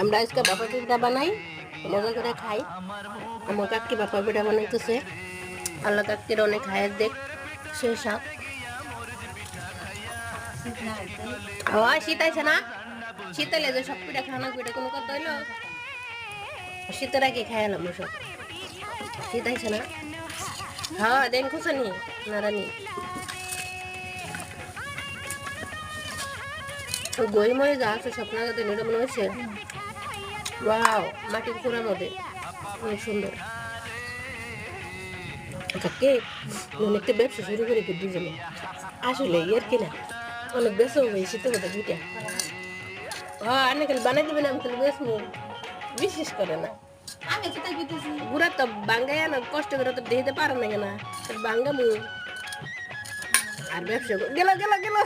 আমরা আজকে বাপা পিঠা বানাই, মজা করে খাই। আমার কাকি বাপা পিঠা বানাইতেছে। আল্লাহ কাকির অনেক হায়াত দেখ, সে সাপ শীত আছে না? শীতালে যে সব পিঠা খাওয়ানো পিঠা, কোনো কথা হইল? শীতের আগে খাইলাম সব শীত আছে না? হ্যাঁ দেন খুশানি নারানি স্বপ্নাগত এটা মনে হচ্ছে ওয়াও মাটির কুড়ার মধ্যে অনেক সুন্দর। আচ্ছা কে অনেকটা ব্যবসা শুরু করে কি দুজনে আসলে এর কিনা অনেক বেশি হবে শীতে বোধ দুইটা। হ্যাঁ খালি বানাই দিবেন আমি খালি বেশ বিশেষ করে না। গুড়া তো বাঙ্গাই না কষ্ট করে তো দিতে পারে না কেনা? বাঙ্গা মু আর ব্যবসা গেল গেল গেল।